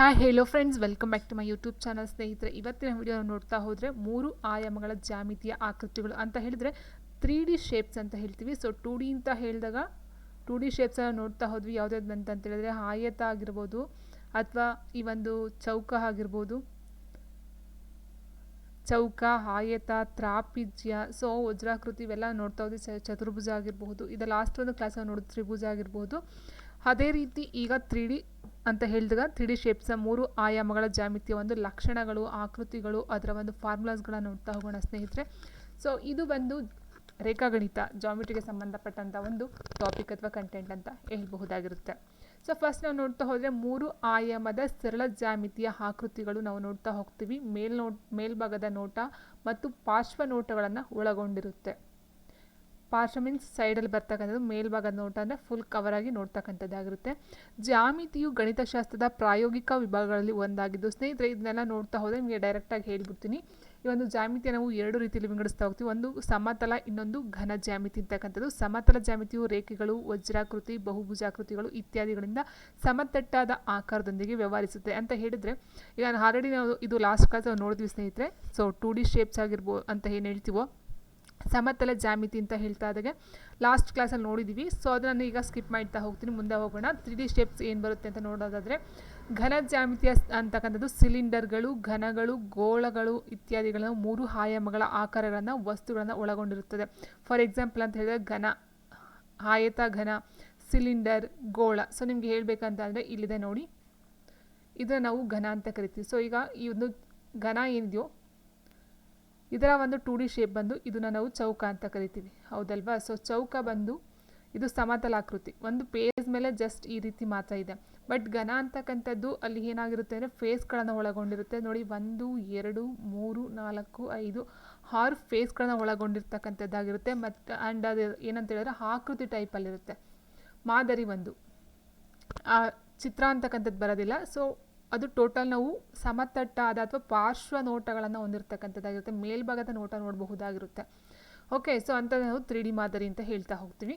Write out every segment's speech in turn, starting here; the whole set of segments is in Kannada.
Hi hello friends welcome back to my YouTube channel ಸ್ನೇಹಿತರೆ, ಇವತ್ತಿನ ವಿಡಿಯೋ ನೋಡ್ತಾ ಹೋದರೆ ಮೂರು ಆಯಾಮಗಳ ಜಾಮಿತಿಯ ಆಕೃತಿಗಳು ಅಂತ ಹೇಳಿದರೆ ತ್ರೀ ಡಿ ಶೇಪ್ಸ್ ಅಂತ ಹೇಳ್ತೀವಿ. ಸೊ ಟೂ ಡಿ ಅಂತ ಹೇಳಿದಾಗ ಟೂ ಡಿ ಶೇಪ್ಸನ್ನು ನೋಡ್ತಾ ಹೋದ್ವಿ. ಯಾವುದ್ಯಾವ್ದು ಅಂತ ಹೇಳಿದ್ರೆ ಆಯತ ಆಗಿರ್ಬೋದು ಅಥವಾ ಈ ಒಂದು ಚೌಕ ಆಗಿರ್ಬೋದು. ಚೌಕ, ಆಯತ, ತ್ರಾಪಿಜ್ಯ ಸೊ ವಜ್ರಾಕೃತಿ ಇವೆಲ್ಲ ನೋಡ್ತಾ ಹೋದ್ವಿ. ಚತುರ್ಭುಜ ಆಗಿರಬಹುದು ಇದು ಲಾಸ್ಟ್ ಒಂದು ಕ್ಲಾಸಲ್ಲಿ ನೋಡಿದ ತ್ರಿಭುಜ ಆಗಿರ್ಬೋದು. ಅದೇ ರೀತಿ ಈಗ ತ್ರೀ ಡಿ ಅಂತ ಹೇಳಿದಾಗ ತ್ರೀ ಡಿ ಶೇಪ್ಸ ಮೂರು ಆಯಾಮಗಳ ಜಾಮಿತಿಯ ಒಂದು ಲಕ್ಷಣಗಳು, ಆಕೃತಿಗಳು, ಅದರ ಒಂದು ಫಾರ್ಮುಲಾಸ್ಗಳನ್ನು ನೋಡ್ತಾ ಹೋಗೋಣ ಸ್ನೇಹಿತರೆ. ಸೊ ಇದು ಬಂದು ರೇಖಾಗಣಿತ ಜಾಮಿಟ್ರಿಗೆ ಸಂಬಂಧಪಟ್ಟಂಥ ಒಂದು ಟಾಪಿಕ್ ಅಥವಾ ಕಂಟೆಂಟ್ ಅಂತ ಹೇಳಬಹುದಾಗಿರುತ್ತೆ. ಸೊ ಫಸ್ಟ್ ನಾವು ನೋಡ್ತಾ ಹೋದರೆ ಮೂರು ಆಯಾಮದ ಸರಳ ಜಾಮಿತಿಯ ಆಕೃತಿಗಳು ನಾವು ನೋಡ್ತಾ ಹೋಗ್ತೀವಿ. ಮೇಲ್ನೋ ಮೇಲ್ಭಾಗದ ನೋಟ ಮತ್ತು ಪಾರ್ಶ್ವ ನೋಟಗಳನ್ನು ಒಳಗೊಂಡಿರುತ್ತೆ. ಪಾರ್ಶ್ವ ಮೀನ್ಸ್ ಸೈಡಲ್ಲಿ ಬರ್ತಕ್ಕಂಥದ್ದು ಮೇಲ್ಭಾಗದ ನೋಟ ಅಂದರೆ ಫುಲ್ ಕವರ್ ಆಗಿ ನೋಡ್ತಕ್ಕಂಥದ್ದಾಗಿರುತ್ತೆ. ಜಾಮಿತಿಯು ಗಣಿತಶಾಸ್ತ್ರದ ಪ್ರಾಯೋಗಿಕ ವಿಭಾಗಗಳಲ್ಲಿ ಒಂದಾಗಿದ್ದು, ಸ್ನೇಹಿತರೆ, ಇದನ್ನೆಲ್ಲ ನೋಡ್ತಾ ಹೋದರೆ ನಿಮಗೆ ಡೈರೆಕ್ಟಾಗಿ ಹೇಳ್ಬಿಡ್ತೀನಿ. ಈ ಒಂದು ಜಾಮಿತಿಯ ನಾವು ಎರಡು ರೀತಿಯಲ್ಲಿ ವಿಂಗಡಿಸ್ತಾ ಹೋಗ್ತೀವಿ. ಒಂದು ಸಮತಲ, ಇನ್ನೊಂದು ಘನ ಜಾಮಿತಿ ಅಂತಕ್ಕಂಥದ್ದು. ಸಮತಲ ಜಾಮಿತಿಯು ರೇಖೆಗಳು, ವಜ್ರಾಕೃತಿ, ಬಹುಭುಜಾಕೃತಿಗಳು ಇತ್ಯಾದಿಗಳಿಂದ ಸಮತಟ್ಟಾದ ಆಕಾರದೊಂದಿಗೆ ವ್ಯವಹರಿಸುತ್ತೆ ಅಂತ ಹೇಳಿದರೆ, ಈಗ ಆಲ್ರೆಡಿ ನಾವು ಇದು ಲಾಸ್ಟ್ ಕ್ಲಾಸ್ ನೋಡಿದ್ವಿ ಸ್ನೇಹಿತರೆ. ಸೊ ಟೂ ಡಿ ಶೇಪ್ಸ್ ಆಗಿರ್ಬೋದು ಅಂತ ಏನು ಹೇಳ್ತೀವೋ ಸಮತಲ ಜಾಮಿತಿ ಅಂತ ಹೇಳ್ತಾ ಇದ್ದಾಗೆ ಲಾಸ್ಟ್ ಕ್ಲಾಸಲ್ಲಿ ನೋಡಿದ್ದೀವಿ ಸೊ ಅದನ್ನು ಈಗ ಸ್ಕಿಪ್ ಮಾಡ್ತಾ ಹೋಗ್ತೀನಿ. ಮುಂದೆ ಹೋಗೋಣ. ತ್ರೀ ಡಿ ಸ್ಟೆಪ್ಸ್ ಏನು ಬರುತ್ತೆ ಅಂತ ನೋಡೋದಾದರೆ, ಘನ ಜಾಮಿತಿಯ ಅಂತಕ್ಕಂಥದ್ದು ಸಿಲಿಂಡರ್ಗಳು ಘನಗಳು, ಗೋಳಗಳು ಇತ್ಯಾದಿಗಳನ್ನು ಮೂರು ಆಯಾಮಗಳ ಆಕಾರಗಳನ್ನು, ವಸ್ತುಗಳನ್ನು ಒಳಗೊಂಡಿರುತ್ತದೆ. ಫಾರ್ ಎಕ್ಸಾಂಪಲ್ ಅಂತ ಹೇಳಿದ್ರೆ ಘನ, ಆಯತ ಘನ ಸಿಲಿಂಡರ್ ಗೋಳ. ಸೊ ನಿಮಗೆ ಹೇಳಬೇಕಂತ ಅಂದರೆ ಇಲ್ಲಿದೆ ನೋಡಿ. ಇದನ್ನು ನಾವು ಘನ ಅಂತ ಕರಿತೀವಿ. ಸೊ ಈಗ ಈ ಒಂದು ಘನ ಏನಿದೆಯೋ ಇದರ ಒಂದು ಟೂ ಡಿ ಶೇಪ್ ಬಂದು ಇದನ್ನು ನಾವು ಚೌಕ ಅಂತ ಕರಿತೀವಿ. ಹೌದಲ್ವಾ? ಸೊ ಚೌಕ ಬಂದು ಇದು ಸಮತಲಾಕೃತಿ. ಒಂದು ಪೇಜ್ ಮೇಲೆ ಜಸ್ಟ್ ಈ ರೀತಿ ಮಾತ್ರ ಇದೆ. ಬಟ್ ಘನ ಅಂತಕ್ಕಂಥದ್ದು ಅಲ್ಲಿ ಏನಾಗಿರುತ್ತೆ ಅಂದರೆ ಫೇಸ್ಗಳನ್ನು ಒಳಗೊಂಡಿರುತ್ತೆ. ನೋಡಿ, ಒಂದು, ಎರಡು, ಮೂರು, ನಾಲ್ಕು, ಐದು, ಆರು ಫೇಸ್ಗಳನ್ನು ಒಳಗೊಂಡಿರ್ತಕ್ಕಂಥದ್ದಾಗಿರುತ್ತೆ. ಮತ್ತು ಆ್ಯಂಡ್ ಅದು ಏನಂತ ಹೇಳಿದ್ರೆ ಆಕೃತಿ ಟೈಪಲ್ಲಿರುತ್ತೆ ಮಾದರಿ ಒಂದು. ಚಿತ್ರ ಅಂತಕ್ಕಂಥದ್ದು ಬರೋದಿಲ್ಲ. ಸೊ ಅದು ಟೋಟಲ್ ನಾವು ಸಮತಟ್ಟಾದ ಅಥವಾ ಪಾರ್ಶ್ವ ನೋಟಗಳನ್ನು ಹೊಂದಿರತಕ್ಕಂಥದ್ದಾಗಿರುತ್ತೆ. ಮೇಲ್ಭಾಗದ ನೋಟ ನೋಡಬಹುದಾಗಿರುತ್ತೆ. ಓಕೆ ಸೊ ಅಂತ ನಾವು ತ್ರೀ ಡಿ ಮಾದರಿ ಅಂತ ಹೇಳ್ತಾ ಹೋಗ್ತೀವಿ.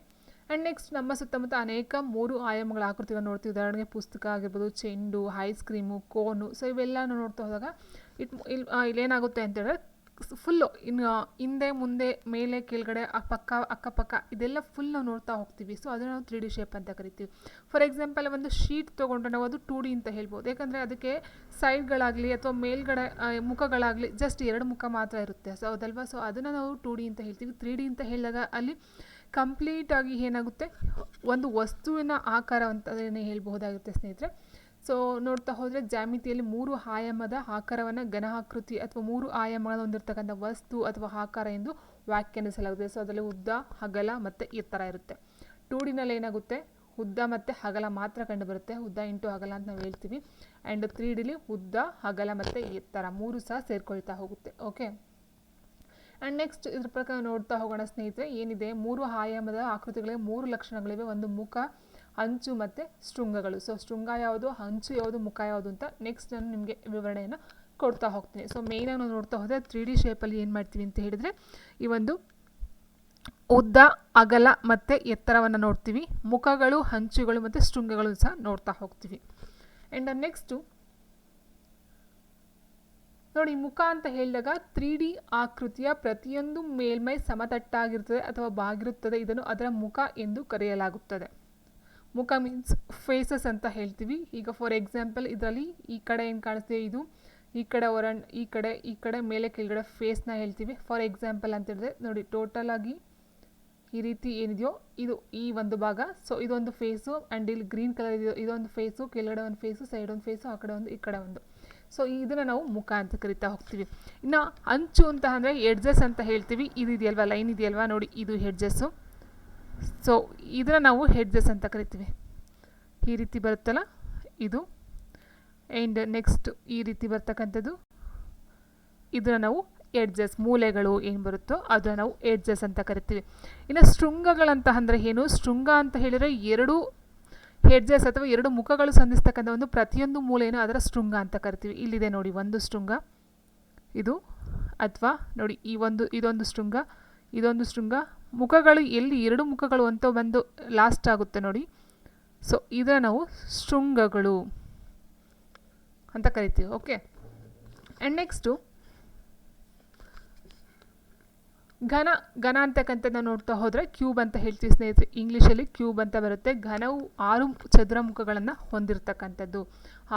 ಆ್ಯಂಡ್ ನೆಕ್ಸ್ಟ್ ನಮ್ಮ ಸುತ್ತಮುತ್ತ ಅನೇಕ ಮೂರು ಆಯಾಮಗಳ ಆಕೃತಿಗಳನ್ನು ನೋಡ್ತೀವಿ. ಉದಾಹರಣೆಗೆ ಪುಸ್ತಕ ಆಗಿರ್ಬೋದು, ಚೆಂಡು ಐಸ್ ಕ್ರೀಮು ಕೋನು ಸೊ ಇವೆಲ್ಲ ನೋಡ್ತಾ ಹೋದಾಗ ಇಟ್ ಇಲ್ಲಿ ಇಲ್ಲೇನಾಗುತ್ತೆ ಅಂತೇಳಿದ್ರೆ ಫುಲ್ಲು ಇನ್ನು ಹಿಂದೆ, ಮುಂದೆ, ಮೇಲೆ, ಕೆಳಗಡೆ, ಆ ಪಕ್ಕ, ಅಕ್ಕಪಕ್ಕ ಇದೆಲ್ಲ ಫುಲ್ ನಾವು ನೋಡ್ತಾ ಹೋಗ್ತೀವಿ. ಸೊ ಅದನ್ನು ನಾವು ತ್ರೀ ಡಿ ಶೇಪ್ ಅಂತ ಕರಿತೀವಿ. ಫಾರ್ ಎಕ್ಸಾಂಪಲ್ ಒಂದು ಶೀಟ್ ತೊಗೊಂಡ್ರೆ ನಾವು ಅದು ಟೂ ಡಿ ಅಂತ ಹೇಳ್ಬೋದು. ಯಾಕಂದರೆ ಅದಕ್ಕೆ ಸೈಡ್ಗಳಾಗಲಿ ಅಥವಾ ಮೇಲ್ಗಡೆ ಮುಖಗಳಾಗಲಿ ಜಸ್ಟ್ ಎರಡು ಮುಖ ಮಾತ್ರ ಇರುತ್ತೆ. ಸೊ ಅದಲ್ವಾ ಸೊ ಅದನ್ನು ನಾವು ಟೂ ಡಿ ಅಂತ ಹೇಳ್ತೀವಿ. ತ್ರೀ ಡಿ ಅಂತ ಹೇಳಿದಾಗ ಅಲ್ಲಿ ಕಂಪ್ಲೀಟಾಗಿ ಏನಾಗುತ್ತೆ? ಒಂದು ವಸ್ತುವಿನ ಆಕಾರ ಅಂತಲೇ ಹೇಳ್ಬಹುದಾಗುತ್ತೆ ಸ್ನೇಹಿತರೆ. ಸೊ ನೋಡ್ತಾ ಹೋದರೆ ಜಾಮಿತಿಯಲ್ಲಿ ಮೂರು ಆಯಾಮದ ಆಕಾರವನ್ನು ಘನ ಆಕೃತಿ ಅಥವಾ ಮೂರು ಆಯಾಮಗಳನ್ನು ಹೊಂದಿರತಕ್ಕಂಥ ವಸ್ತು ಅಥವಾ ಆಕಾರ ಎಂದು ವ್ಯಾಖ್ಯಾನಿಸಲಾಗುತ್ತೆ ಸೊ ಅದರಲ್ಲಿ ಉದ್ದ ಹಗಲ ಮತ್ತು ಎತ್ತರ ಇರುತ್ತೆ. ಟೂ ಡಿನಲ್ಲಿ ಏನಾಗುತ್ತೆ? ಉದ್ದ ಮತ್ತು ಹಗಲ ಮಾತ್ರ ಕಂಡುಬರುತ್ತೆ. ಉದ್ದ ಇಂಟು ಹಗಲ ಅಂತ ನಾವು ಹೇಳ್ತೀವಿ. ಆ್ಯಂಡ್ ತ್ರೀ ಡಿಲಿ ಉದ್ದ ಹಗಲ ಮತ್ತು ಎತ್ತರ ಮೂರು ಸಹ ಸೇರ್ಕೊಳ್ತಾ ಹೋಗುತ್ತೆ. ಓಕೆ ಆ್ಯಂಡ್ ನೆಕ್ಸ್ಟ್ ಇದ್ರ ಪ್ರಕಾರ ನೋಡ್ತಾ ಹೋಗೋಣ ಸ್ನೇಹಿತರೆ. ಏನಿದೆ? ಮೂರು ಆಯಾಮದ ಆಕೃತಿಗಳಿಗೆ ಮೂರು ಲಕ್ಷಣಗಳಿವೆ. ಒಂದು ಮುಖ ಅಂಚು ಮತ್ತು ಶೃಂಗಗಳು. ಸೊ ಶೃಂಗ ಯಾವುದು ಅಂಚು ಯಾವುದು, ಮುಖ ಯಾವುದು ಅಂತ ನೆಕ್ಸ್ಟ್ ನಾನು ನಿಮಗೆ ವಿವರಣೆಯನ್ನು ಕೊಡ್ತಾ ಹೋಗ್ತೀನಿ. ಸೊ ಮೇಯ್ನಾಗಿ ನಾವು ನೋಡ್ತಾ ಹೋದರೆ ತ್ರೀ ಡಿ ಶೇಪಲ್ಲಿ ಏನು ಮಾಡ್ತೀವಿ ಅಂತ ಹೇಳಿದರೆ, ಈ ಒಂದು ಉದ್ದ, ಅಗಲ ಮತ್ತು ಎತ್ತರವನ್ನು ನೋಡ್ತೀವಿ. ಮುಖಗಳು, ಹಂಚುಗಳು ಮತ್ತು ಶೃಂಗಗಳು ಸಹ ನೋಡ್ತಾ ಹೋಗ್ತೀವಿ. ಆ್ಯಂಡ್ ನೆಕ್ಸ್ಟು ನೋಡಿ ಮುಖ ಅಂತ ಹೇಳಿದಾಗ ತ್ರೀ ಡಿ ಆಕೃತಿಯ ಪ್ರತಿಯೊಂದು ಮೇಲ್ಮೈ ಸಮತಟ್ಟಾಗಿರುತ್ತದೆ ಅಥವಾ ಬಾಗಿರುತ್ತದೆ. ಇದನ್ನು ಅದರ ಮುಖ ಎಂದು ಕರೆಯಲಾಗುತ್ತದೆ. ಮುಖ ಮೀನ್ಸ್ ಫೇಸಸ್ ಅಂತ ಹೇಳ್ತೀವಿ. ಈಗ ಫಾರ್ ಎಕ್ಸಾಂಪಲ್ ಇದರಲ್ಲಿ ಈ ಕಡೆ ಏನು ಕಾಣಿಸ್ತೀವಿ ಇದು ಈ ಕಡೆ ಒರಣ್ ಈ ಕಡೆ ಈ ಕಡೆ ಮೇಲೆ ಕೆಳಗಡೆ ಫೇಸ್ನ ಹೇಳ್ತೀವಿ. ಫಾರ್ ಎಕ್ಸಾಂಪಲ್ ಅಂತ ಹೇಳಿದ್ರೆ ನೋಡಿ ಟೋಟಲ್ ಆಗಿ ಈ ರೀತಿ ಏನಿದೆಯೋ ಇದು ಈ ಒಂದು ಭಾಗ. ಸೊ ಇದೊಂದು ಫೇಸು ಆ್ಯಂಡ್ ಇಲ್ಲಿ ಗ್ರೀನ್ ಕಲರ್ ಇದೆಯೋ ಇದೊಂದು ಫೇಸು ಕೆಳಗಡೆ ಒಂದು ಫೇಸು ಸೈಡ್ ಒಂದು ಫೇಸು ಆ ಕಡೆ ಒಂದು, ಈ ಕಡೆ ಒಂದು. ಸೊ ಇದನ್ನು ನಾವು ಮುಖ ಅಂತ ಕರಿತಾ ಹೋಗ್ತೀವಿ. ಇನ್ನು ಅಂಚು ಅಂತ ಅಂದರೆ ಎಡ್ಜಸ್ ಅಂತ ಹೇಳ್ತೀವಿ. ಇದು ಇದೆಯಲ್ವಾ? ಲೈನ್ ಇದೆಯಲ್ವಾ? ನೋಡಿ ಇದು ಹೆಡ್ಜಸ್ಸು ಸೊ ಇದನ್ನು ನಾವು ಹೆಡ್ಜಸ್ ಅಂತ ಕರಿತೀವಿ. ಈ ರೀತಿ ಬರುತ್ತಲ್ಲ? ಇದು. ಆ್ಯಂಡ್ ನೆಕ್ಸ್ಟ್ ಈ ರೀತಿ ಬರ್ತಕ್ಕಂಥದ್ದು. ಇದನ್ನು ನಾವು ಎಡ್ಜಸ್ ಮೂಲೆಗಳು ಏನು ಬರುತ್ತೋ ಅದನ್ನು ನಾವು ಎಡ್ಜಸ್ ಅಂತ ಕರಿತೀವಿ. ಇನ್ನು ಶೃಂಗಗಳಂತ ಅಂದರೆ ಏನು? ಶೃಂಗ ಅಂತ ಹೇಳಿದರೆ ಎರಡು ಹೆಡ್ಜಸ್ ಅಥವಾ ಎರಡು ಮುಖಗಳು ಸಂಧಿಸ್ತಕ್ಕಂಥ ಒಂದು ಪ್ರತಿಯೊಂದು ಮೂಲೆಯನ್ನು ಅದರ ಶೃಂಗ ಅಂತ ಕರಿತೀವಿ. ಇಲ್ಲಿದೆ ನೋಡಿ, ಒಂದು ಶೃಂಗ, ಇದು, ಅಥವಾ ನೋಡಿ, ಈ ಒಂದು, ಇದೊಂದು ಶೃಂಗ ಇದೊಂದು ಶೃಂಗ ಮುಖಗಳು ಎಲ್ಲಿ ಎರಡು ಮುಖಗಳು ಅಂತ ಬಂದು ಲಾಸ್ಟ್ ಆಗುತ್ತೆ ನೋಡಿ. ಸೊ ಇದನ್ನು ನಾವು ಶೃಂಗಗಳು ಅಂತ ಕರಿತೀವಿ ಓಕೆ ಆ್ಯಂಡ್ ನೆಕ್ಸ್ಟು ಘನ ಘನ ಅಂತಕ್ಕಂಥದ್ದು ನೋಡ್ತಾ ಹೋದರೆ ಕ್ಯೂಬ್ ಅಂತ ಹೇಳ್ತೀವಿ ಸ್ನೇಹಿತರೆ. ಇಂಗ್ಲೀಷಲ್ಲಿ ಕ್ಯೂಬ್ ಅಂತ ಬರುತ್ತೆ. ಘನವು ಆರು ಚದುರ ಮುಖಗಳನ್ನು ಹೊಂದಿರತಕ್ಕಂಥದ್ದು.